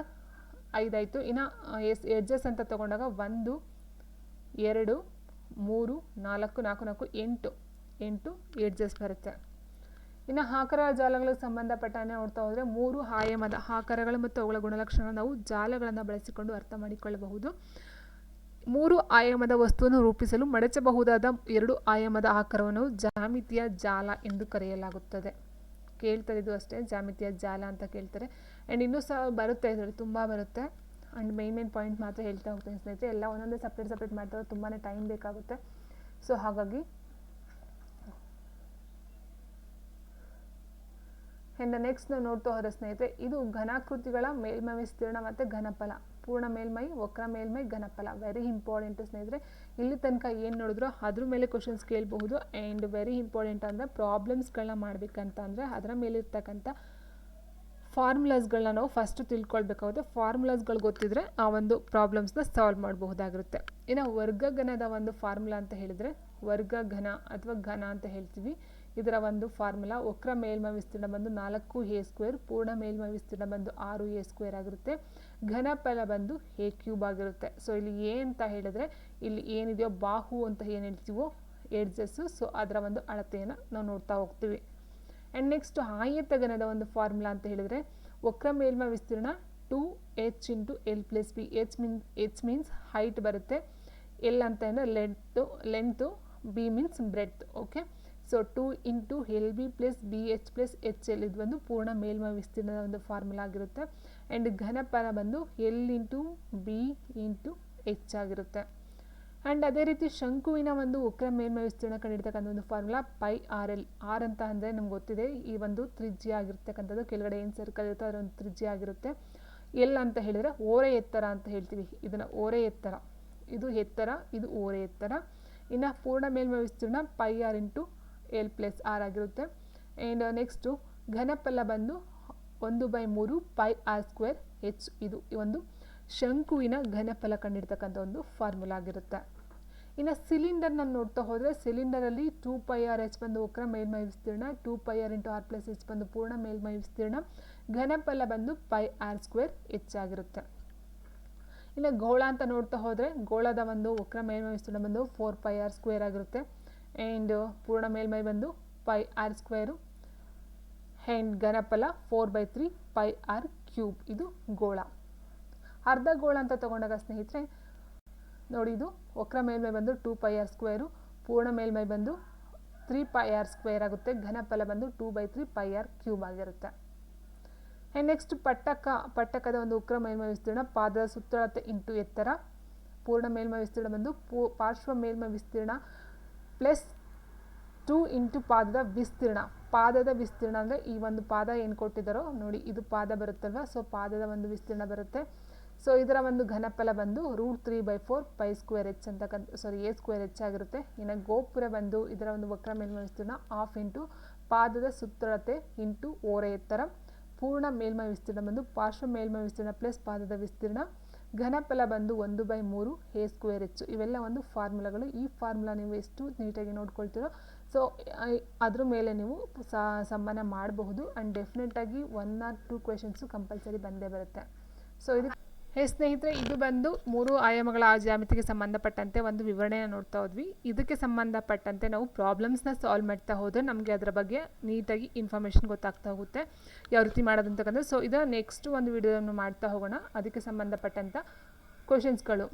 ಐದಾಯಿತು. ಇನ್ನು ಎಸ್ ಎಡ್ಜಸ್ ಅಂತ ತಗೊಂಡಾಗ ಒಂದು, ಎರಡು, ಮೂರು, ನಾಲ್ಕು ನಾಲ್ಕು ನಾಲ್ಕು, ಎಂಟು ಎಂಟು ಎಡ್ಜಸ್ ಬರುತ್ತೆ. ಇನ್ನು ಹಾಕರ ಜಾಲಗಳಿಗೆ ಸಂಬಂಧಪಟ್ಟನೆ ನೋಡ್ತಾ ಹೋದರೆ ಮೂರು ಆಯಾಮದ ಆಕಾರಗಳು ಮತ್ತು ಅವುಗಳ ಗುಣಲಕ್ಷಣಗಳು ನಾವು ಜಾಲಗಳನ್ನು ಬಳಸಿಕೊಂಡು ಅರ್ಥ ಮಾಡಿಕೊಳ್ಳಬಹುದು. ಮೂರು ಆಯಾಮದ ವಸ್ತುವನ್ನು ರೂಪಿಸಲು ಮಡಚಬಹುದಾದ ಎರಡು ಆಯಾಮದ ಆಕಾರವನ್ನು ಜಾಮಿತಿಯ ಜಾಲ ಎಂದು ಕರೆಯಲಾಗುತ್ತದೆ. ಕೇಳ್ತಾರೆ ಇದು ಅಷ್ಟೇ ಜಾಮಿತಿಯ ಜಾಲ ಅಂತ ಕೇಳ್ತಾರೆ. ಆ್ಯಂಡ್ ಇನ್ನೂ ಸಹ ಬರುತ್ತೆ ಇದರಲ್ಲಿ, ತುಂಬ ಬರುತ್ತೆ. ಆ್ಯಂಡ್ ಮೇನ್ ಮೇನ್ ಪಾಯಿಂಟ್ ಮಾತ್ರ ಹೇಳ್ತಾ ಹೋಗ್ತೀನಿ ಸ್ನೇಹಿತರೆ, ಎಲ್ಲ ಒಂದೊಂದೇ ಸಪ್ರೇಟ್ ಸಪ್ರೇಟ್ ಮಾಡ್ತಾರೆ ತುಂಬಾ ಟೈಮ್ ಬೇಕಾಗುತ್ತೆ. ಸೊ ಹಾಗಾಗಿ ಆ್ಯಂಡ್ ನೆಕ್ಸ್ಟ್ ನಾವು ನೋಡ್ತಾ ಹೋದ ಸ್ನೇಹಿತರೆ, ಇದು ಘನಾಕೃತಿಗಳ ಮೇಲ್ಮೈ ವಿಸ್ತೀರ್ಣ ಮತ್ತು ಘನಫಲ. ಪೂರ್ಣ ಮೇಲ್ಮೈ, ವಕ್ರ ಮೇಲ್ಮೈ, ಘನಫಲ. ವೆರಿ ಇಂಪಾರ್ಟೆಂಟ್ ಸ್ನೇಹಿತರೆ, ಇಲ್ಲಿ ತನಕ ಏನು ನೋಡಿದ್ರು ಅದ್ರ ಮೇಲೆ ಕ್ವಶನ್ಸ್ ಕೇಳಬಹುದು. ಆ್ಯಂಡ್ ವೆರಿ ಇಂಪಾರ್ಟೆಂಟ್ ಅಂದರೆ ಪ್ರಾಬ್ಲಮ್ಸ್ಗಳನ್ನ ಮಾಡಬೇಕಂತ ಅಂದರೆ ಅದರ ಮೇಲಿರ್ತಕ್ಕಂಥ ಫಾರ್ಮುಲಾಸ್ಗಳನ್ನ ನಾವು ಫಸ್ಟ್ ತಿಳ್ಕೊಳ್ಬೇಕಾಗುತ್ತೆ ಫಾರ್ಮುಲಾಸ್ಗಳು ಗೊತ್ತಿದ್ರೆ ಆ ಒಂದು ಪ್ರಾಬ್ಲಮ್ಸ್ನ ಸಾಲ್ವ್ ಮಾಡಬಹುದಾಗಿರುತ್ತೆ. ಇನ್ನು ವರ್ಗಘನದ ಒಂದು ಫಾರ್ಮುಲಾ ಅಂತ ಹೇಳಿದರೆ, ವರ್ಗಘನ ಅಥವಾ ಘನ ಅಂತ ಹೇಳ್ತೀವಿ. ಇದರ ಒಂದು ಫಾರ್ಮುಲಾ. ವಕ್ರ ಮೇಲ್ಮೈ ವಿಸ್ತೀರ್ಣ ಬಂದು ನಾಲ್ಕು ಎ ಸ್ಕ್ವೇರ್, ಪೂರ್ಣ ಮೇಲ್ಮೈ ವಿಸ್ತೀರ್ಣ ಬಂದು ಆರು ಎ ಸ್ಕ್ವೇರ್ ಆಗಿರುತ್ತೆ. ಘನಫಲ ಬಂದು ಎ ಕ್ಯೂಬ್ ಆಗಿರುತ್ತೆ. ಸೊ ಇಲ್ಲಿ ಎ ಅಂತ ಹೇಳಿದ್ರೆ ಇಲ್ಲಿ ಏನಿದೆಯೋ ಬಾಹು ಅಂತ ಏನು ಹೇಳ್ತೀವೋ ಎಡ್ಜಸ್ಸು ಸೊ ಅದರ ಒಂದು ಅಳತೆಯನ್ನು ನಾವು ನೋಡ್ತಾ ಹೋಗ್ತೀವಿ. ಆ್ಯಂಡ್ ನೆಕ್ಸ್ಟ್ ಆಯತಘನದ ಒಂದು ಫಾರ್ಮುಲಾ ಅಂತ ಹೇಳಿದರೆ ವಕ್ರ ಮೇಲ್ಮೈ ವಿಸ್ತೀರ್ಣ two H into L plus B. H mean, H means height ಬರುತ್ತೆ. ಎಲ್ ಅಂತ ಅಂದರೆ length length, B means breadth. Okay so two into L B plus B H plus H L ಇದು ಒಂದು ಪೂರ್ಣ ಮೇಲ್ಮೈ ವಿಸ್ತೀರ್ಣದ ಒಂದು ಫಾರ್ಮುಲಾ ಆಗಿರುತ್ತೆ. ಆ್ಯಂಡ್ ಘನಫಲ ಬಂದು L into B into H ಆಗಿರುತ್ತೆ. ಆ್ಯಂಡ್ ಅದೇ ರೀತಿ ಶಂಕುವಿನ ಒಂದು ಉಕ್ರ ಮೇಲ್ಮೈ ವಿಸ್ತೀರ್ಣ ಕಂಡಿರ್ತಕ್ಕಂಥ ಒಂದು formula pi R L R ಅಂತ ಅಂದರೆ ನಮ್ಗೆ ಗೊತ್ತಿದೆ, ಈ ಒಂದು ತ್ರಿಜ್ಯ ಆಗಿರ್ತಕ್ಕಂಥದ್ದು. ಕೆಳಗಡೆ ಏನು ಸರ್ಕಲ್ ಇರುತ್ತೋ ಅದರ ಒಂದು ತ್ರಿಜ್ಯ ಆಗಿರುತ್ತೆ. ಎಲ್ ಅಂತ ಹೇಳಿದರೆ ಓರೆ ಎತ್ತರ ಅಂತ ಹೇಳ್ತೀವಿ. ಇದನ್ನು ಓರೆ ಎತ್ತರ. ಇದು ಎತ್ತರ, ಇದು ಓರೆ ಎತ್ತರ. ಇನ್ನು ಪೂರ್ಣ ಮೇಲ್ಮೈ ವಿಸ್ತೀರ್ಣ pi R into L plus R ಆಗಿರುತ್ತೆ. ಆ್ಯಂಡ್ ನೆಕ್ಸ್ಟು ಘನಫಲ ಬಂದು ಒಂದು ಬೈ ಮೂರು ಪೈ ಆರ್ ಸ್ಕ್ವೇರ್ ಎಚ್ ಇದು ಒಂದು ಶಂಕುವಿನ ಘನಫಲ ಕಂಡಿರ್ತಕ್ಕಂಥ ಒಂದು ಫಾರ್ಮುಲಾ ಆಗಿರುತ್ತೆ. ಇನ್ನು ಸಿಲಿಂಡರ್ನ ನೋಡ್ತಾ ಹೋದರೆ ಸಿಲಿಂಡರಲ್ಲಿ ಟೂ ಪೈ ಆರ್ ಎಚ್ ಬಂದು ವಕ್ರ ಮೇಲ್ಮೈ ವಿಸ್ತೀರ್ಣ two pi R into R plus H ಬಂದು ಪೂರ್ಣ ಮೇಲ್ಮೈ ವಿಸ್ತೀರ್ಣ, ಘನಫಲ ಬಂದು ಪೈ ಆರ್ ಸ್ಕ್ವೇರ್ ಎಚ್ ಆಗಿರುತ್ತೆ. ಇನ್ನು ಗೋಳ ಅಂತ ನೋಡ್ತಾ ಹೋದರೆ ಗೋಳದ ಒಂದು ವಕ್ರ ಮೇಲ್ಮೈ ವಿಸ್ತೀರ್ಣ ಬಂದು ಫೋರ್ ಪೈ ಆರ್ ಸ್ಕ್ವೇರ್ ಆಗಿರುತ್ತೆ. ಆ್ಯಂಡ್ ಪೂರ್ಣ ಮೇಲ್ಮೈ ಬಂದು pi R square. And ಘನಫಲ four by three pi R cube. ಇದು ಗೋಳ. ಅರ್ಧ ಗೋಳ ಅಂತ ತಗೊಂಡಾಗ ಸ್ನೇಹಿತರೆ, ನೋಡಿ ಇದು ವಕ್ರ ಮೇಲ್ಮೈ ಬಂದು ಟೂ ಪೈ ಆರ್ ಸ್ಕ್ವೇರು. ಪೂರ್ಣ ಮೇಲ್ಮೈ ಬಂದು ತ್ರೀ ಪೈ ಆರ್ ಸ್ಕ್ವೇರ್ ಆಗುತ್ತೆ. ಘನಫಲ ಬಂದು two by three pi R cube ಆಗಿರುತ್ತೆ. ಆ್ಯಂಡ್ ನೆಕ್ಸ್ಟ್ ಪಟ್ಟಕ, ಪಟ್ಟಕದ ಒಂದು ಉಕ್ರ ಮೇಲ್ಮೈ ವಿಸ್ತೀರ್ಣ ಪಾದದ ಸುತ್ತಳತೆ ಇಂಟು ಎತ್ತರ. ಪೂರ್ಣ ಮೇಲ್ಮೈ ವಿಸ್ತೀರ್ಣ ಬಂದು ಪೂ ಪಾರ್ಶ್ವ ಮೇಲ್ಮೈ ವಿಸ್ತೀರ್ಣ ಪ್ಲಸ್ ಟೂ ಇಂಟು ಪಾದದ ವಿಸ್ತೀರ್ಣ. ಪಾದದ ವಿಸ್ತೀರ್ಣ ಅಂದರೆ ಈ ಒಂದು ಪಾದ ಏನು ಕೊಟ್ಟಿದ್ದಾರೋ ನೋಡಿ ಇದು ಪಾದ ಬರುತ್ತಲ್ವ? ಸೊ ಪಾದದ ಒಂದು ವಿಸ್ತೀರ್ಣ ಬರುತ್ತೆ. ಸೊ ಇದರ ಒಂದು ಘನಫಲ ಬಂದು root three by four pi square H ಅಂತಕ್ಕಂಥ ಸಾರಿ ಎ ಸ್ಕ್ವೇರ್ ಎಚ್ ಆಗಿರುತ್ತೆ. ಇನ್ನು ಗೋಪುರ ಬಂದು ಇದರ ಒಂದು ವಕ್ರ ಮೇಲ್ಮೈ ವಿಸ್ತೀರ್ಣ ಆಫ್ ಇಂಟು ಪಾದದ ಸುತ್ತಳತೆ ಇಂಟು ಓರೆ ಎತ್ತರ ಪೂರ್ಣ ಮೇಲ್ಮೈ ವಿಸ್ತೀರ್ಣ ಬಂದು ಪಾರ್ಶ್ವ ಮೇಲ್ಮೈ ವಿಸ್ತೀರ್ಣ ಪ್ಲಸ್ ಪಾದದ ವಿಸ್ತೀರ್ಣ. ಘನಫಲ ಬಂದು ಒಂದು ಬೈ ಮೂರು ಎ ಸ್ಕ್ವೇರ್ ಹೆಚ್ಚು ಇವೆಲ್ಲ ಒಂದು ಫಾರ್ಮುಲಾಗಳು. ಈ ಫಾರ್ಮುಲಾ ನೀವು ಎಷ್ಟು ನೀಟಾಗಿ ನೋಡ್ಕೊಳ್ತೀರೋ, ಸೊ ಅದ್ರ ಮೇಲೆ ನೀವು ಸಂಬಂಧ ಮಾಡಬಹುದು. And ಡೆಫಿನೆಟಾಗಿ one or two questions compulsory ಬಂದೇ ಬರುತ್ತೆ. ಸೊ ಇದು ಸ್ನೇಹಿತರೆ, ಇದು ಬಂದು ಮೂರು ಆಯಾಮಗಳ ಆ ಜ್ಯಾಮಿತಿಗೆ ಸಂಬಂಧಪಟ್ಟಂತೆ ಒಂದು ವಿವರಣೆಯನ್ನು ನೋಡ್ತಾ ಹೋದ್ವಿ. ಇದಕ್ಕೆ ಸಂಬಂಧಪಟ್ಟಂತೆ ನಾವು ಪ್ರಾಬ್ಲಮ್ಸ್ನ ಸಾಲ್ವ್ ಮಾಡ್ತಾ ಹೋದರೆ ನಮಗೆ ಅದರ ಬಗ್ಗೆ ನೀಟಾಗಿ ಇನ್ಫಾರ್ಮೇಷನ್ ಗೊತ್ತಾಗ್ತಾ ಹೋಗುತ್ತೆ. ಯಾವ ರೀತಿ ಮಾಡೋದಂತಕ್ಕಂಥ ಸೊ ಇದು ನೆಕ್ಸ್ಟ್ ಒಂದು ವಿಡಿಯೋವನ್ನು ಮಾಡ್ತಾ ಹೋಗೋಣ. ಅದಕ್ಕೆ ಸಂಬಂಧಪಟ್ಟಂಥ ಕ್ವಶನ್ಸ್ಗಳು